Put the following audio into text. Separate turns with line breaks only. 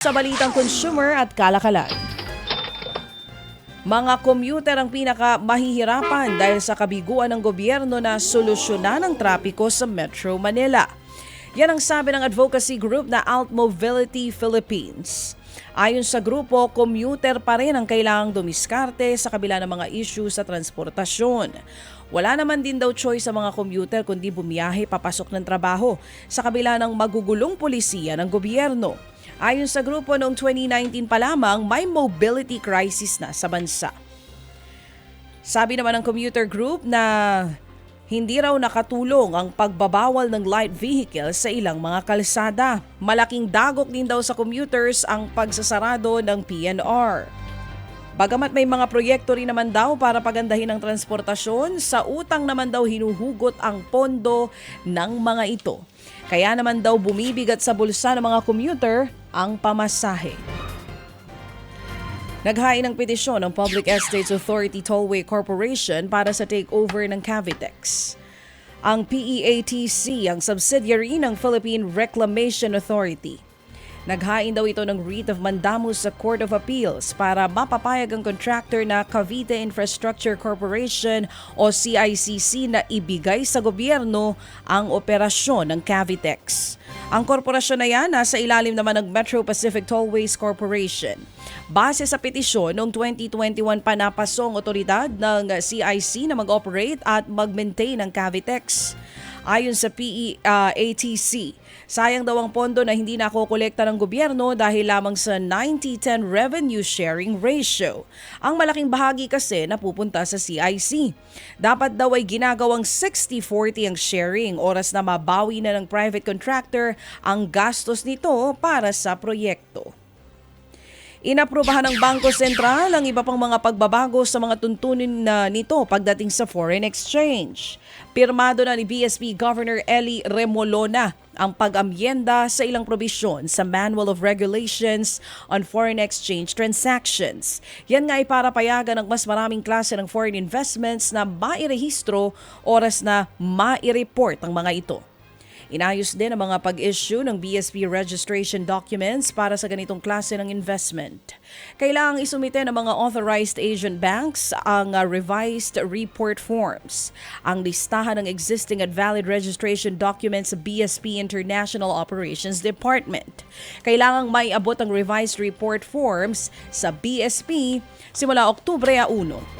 Sa balitang consumer at kalakalan. Mga commuter ang pinaka mahihirapan dahil sa kabiguan ng gobyerno na solusyonan ang trapiko sa Metro Manila. Yan ang sabi ng advocacy group na Alt Mobility Philippines. Ayon sa grupo, commuter pa rin ang kailangang dumiskarte sa kabila ng mga issue sa transportasyon. Wala naman din daw choice sa mga commuter kundi bumiyahe papasok ng trabaho sa kabila ng magugulong polisiya ng gobyerno. Ayon sa grupo noong 2019 pa lamang, may mobility crisis na sa bansa. Sabi naman ng commuter group na hindi raw nakatulong ang pagbabawal ng light vehicles sa ilang mga kalsada. Malaking dagok din daw sa commuters ang pagsasarado ng PNR. Bagamat may mga proyekto rin naman daw para pagandahin ang transportasyon, sa utang naman daw hinuhugot ang pondo ng mga ito. Kaya naman daw bumibigat sa bulsa ng mga commuter ang pamasahe. Naghain ng petisyon ng Public Estates Authority Tollway Corporation para sa takeover ng Cavitex. Ang PEATC ang subsidiary ng Philippine Reclamation Authority. Naghain daw ito ng writ of mandamus sa Court of Appeals para mapapayag ang contractor na Cavite Infrastructure Corporation o CICC na ibigay sa gobyerno ang operasyon ng Cavitex. Ang korporasyon na yan nasa ilalim naman ng Metro Pacific Tollways Corporation. Base sa petisyon, noong 2021 pa napasong otoridad ng CIC na mag-operate at mag-maintain ng Cavitex. Ayon sa PEATC, sayang daw ang pondo na hindi nakokolekta ng gobyerno dahil lamang sa 90-10 revenue sharing ratio. Ang malaking bahagi kasi napupunta sa CIC. Dapat daw ay ginagawang 60-40 ang sharing, oras na mabawi na ng private contractor ang gastos nito para sa proyekto. Inaprubahan ng Bangko Sentral ang iba pang mga pagbabago sa mga tuntunin na nito pagdating sa foreign exchange. Pirmado na ni BSP Governor Eli Remolona ang pag-amyenda sa ilang probisyon sa Manual of Regulations on Foreign Exchange Transactions. Yan nga ay para payagan ng mas maraming klase ng foreign investments na mairehistro oras na maireport ang mga ito. Inayos din ang mga pag-issue ng BSP registration documents para sa ganitong klase ng investment. Kailangang isumite ng mga authorized agent banks ang uh, revised report forms. Ang listahan ng existing at valid registration documents sa BSP International Operations Department. Kailangang may abot ang revised report forms sa BSP simula Oktubre 1.